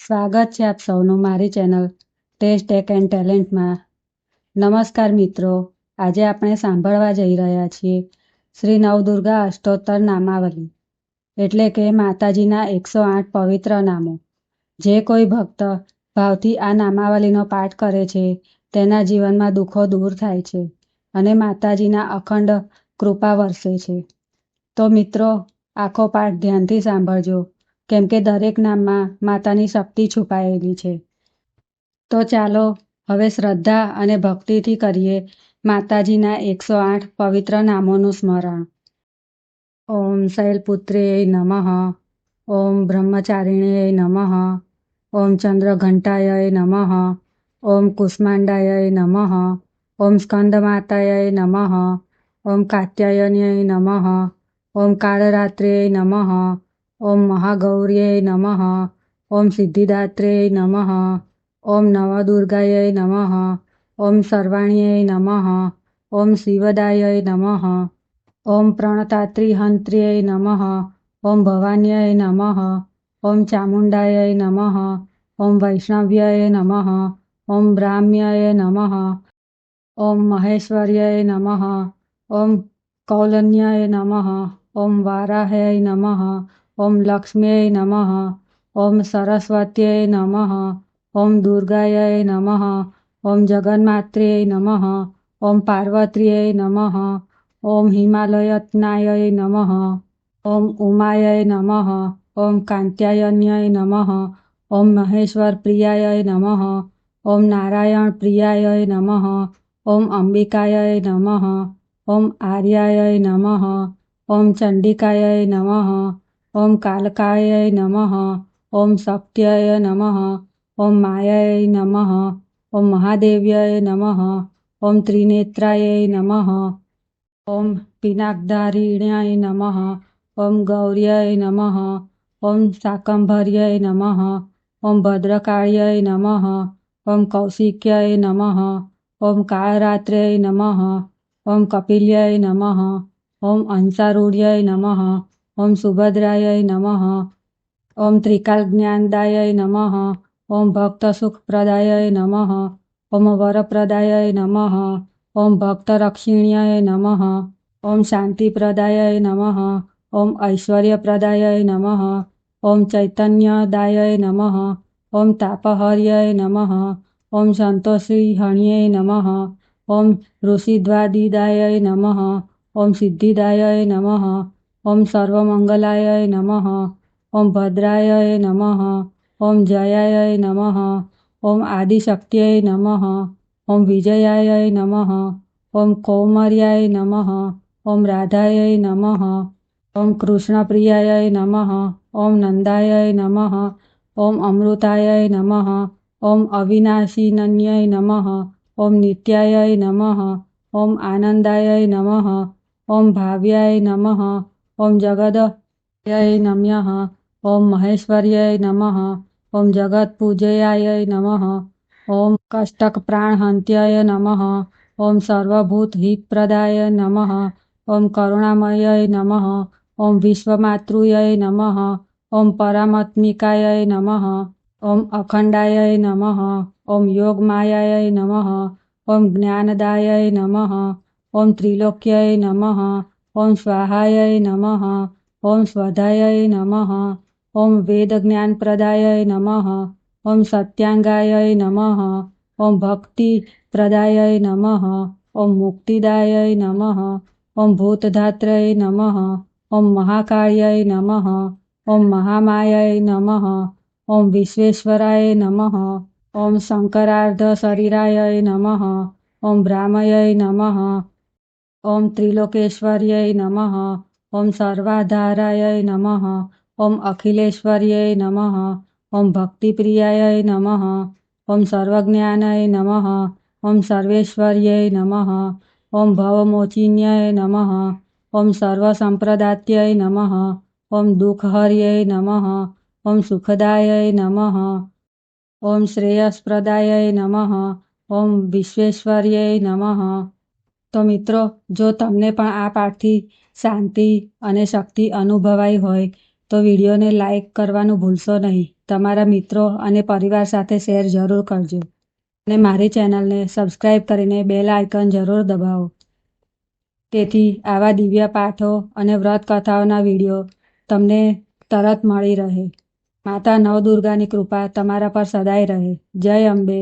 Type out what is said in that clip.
સ્વાગત છે આપ સૌનું મારી ચેનલ ટેસ્ટ ટેક એન્ડ ટેલેન્ટમાં. નમસ્કાર મિત્રો, આજે આપણે સાંભળવા જઈ રહ્યા છીએ શ્રી નવદુર્ગા અષ્ટોત્તર નામાવલી, એટલે કે માતાજીના એકસો આઠ પવિત્ર નામો. જે કોઈ ભક્ત ભાવથી આ નામાવલીનો પાઠ કરે છે, તેના જીવનમાં દુઃખો દૂર થાય છે અને માતાજીના અખંડ કૃપા વરસે છે. તો મિત્રો, આખો પાઠ ધ્યાનથી સાંભળજો. કેમ કે દરેક નામમાં માતાની શક્તિ છુપાયેલી છે. તો ચાલો, હવે શ્રદ્ધા અને ભક્તિથી કરીએ માતાજીના એકસો આઠ પવિત્ર નામોનું સ્મરણ. ઓમ શૈલપુત્રે નમઃ. ઓમ બ્રહ્મચારિણે નમઃ. ઓમ ચંદ્રઘંટાય નમઃ. ઓમ કુષ્માંડાય નમઃ. ઓમ સ્કંદમાતાય નમઃ. ઓમ કાત્યાયન્ય નમઃ. ઓમ કાળરાત્રે નમઃ. ॐ महागौर्यै नम ॐ सिद्धिदात्र्यै नम ॐ नवदुर्गाय नम ॐ सर्वाण्य नम ॐ शिवदायै नम ॐ प्रणतात्रिहन्त्र्यै नम ॐ भवान्य नम ॐ चामुण्डायै नम ॐ वैष्णव्याय नम ॐ ब्राह्म्याय नम ॐ महेश्वर्य नम ॐ कौलन्याय नम ॐ वाराह्याय नमः ओम लक्ष्म्यै नमः ओम सरस्वत्यै नमः ओम दुर्गायै नमः ओम जगन्मात्र्यै नमः ओम पार्वत्र्यै नमः ओम हिमालयत्नायै नमः ओम उमायै नमः ओम कांत्यायन्याय नमः ओम महेश्वर प्रियाय नमः ओम नारायण प्रियाय नमः ओम अंबिकाय नमः ओम आर्याय नमः ओम चंडिकाय नमः ॐ कालकाय नम ॐ शक्त्याय नम ॐ मायाय नम ॐ महादेव्याय नम ॐ त्रिनेत्राय नम ॐ पिनाकदारिण्याय नमः ॐ गौर्याय नमः ॐ शाकम्भर्याय नमः ॐ भद्रकार्याय नमः ॐ कौशिक्याय नमः ॐ कालरात्र्याय नमः ॐ कपिल्याय नमः ॐ अंसारूढ्याय नमः ॐ भक्त सुख प्रदाय नम नमः वर प्रदाय नम ॐ भक्त नमः नम भक्तरक्षिण्याय शांति प्रदाय नम नमः ऐश्वर्य प्रदाय नम ओं चैतन्यदाय नम ओं तापहर्याय नम ओं सन्तोषिहण्यै नम ओं ऋषिद्वादिदाय नम ओं सिद्धिदाय नमः ॐ सर्वमङ्गलाय नम ॐ भद्राय नम ॐ जयाय नम ॐ आदिशक्त्यै नम ॐ विजयाय नम ॐ कौमर्याय नमः ॐ राधायै नमः ॐ कृष्णप्रियाय नम ॐ नन्दाय नम ॐ अमृताय नम ॐ अविनाशिनन्याय नम ॐ नित्याय नम ॐ आनन्दाय नम ॐ भाव्याय नमः ॐ जगदयाय नम्यः ॐ महेश्वर्य नमः ॐ जगत्पूजयाय नमः ॐ कष्टकप्राणहन्त्याय नमः ॐ सर्वभूतहितप्रदाय नमः ॐ करुणामयाय नमः ॐ विश्वमातृयाय नमः ॐ परामात्मिकायै नमः ॐ अखण्डायै नमः ॐ योगमायायै नमः ॐ ज्ञानदायै नमः ॐ त्रिलोक्याय नमः ओम स्वाहाय नम ओम स्वाध्याय नम ओम वेद ज्ञान प्रदाय नम ओम सत्यांगाय नम ओम भक्ति प्रदाय नम ओम मुक्तिदाय नम ओम भूतधात्र नम ओम महाकाय नम ओम महामाय नम ओम विश्वेश्वराय नम ओम शंकरार्ध शरीराय नम ओम ब्राह्मय नमः ओं त्रिलोकेश्वर्य नम नमः ॐ नम नमः ॐ नम नमः भक्ति प्रियाय नम ॐ सर्वज्ञानाय नम ॐ सर्वेश्वर्यै नम ॐ भवमोचिन्याय नम ॐ सर्वसम्प्रदात्यै नम ॐ दुखहर्य नम ॐ सुखदायै नम ॐ श्रेयस्प्रदायै नम ॐ विश्वेश्वर्यै नमः તો મિત્રો, જો તમને પણ આ પાઠથી શાંતિ અને શક્તિ અનુભવાઈ હોય, તો વિડીયોને લાઈક કરવાનું ભૂલશો નહીં. તમારા મિત્રો અને પરિવાર સાથે શેર જરૂર કરજો. અને મારી ચેનલને સબસ્ક્રાઈબ કરીને બેલ આઇકન જરૂર દબાવો. તેથી આવા દિવ્ય પાઠો અને વ્રત કથાઓના વીડિયો તમને તરત મળી રહે. માતા નવદુર્ગાની કૃપા તમારા પર સદાય રહે. જય અંબે.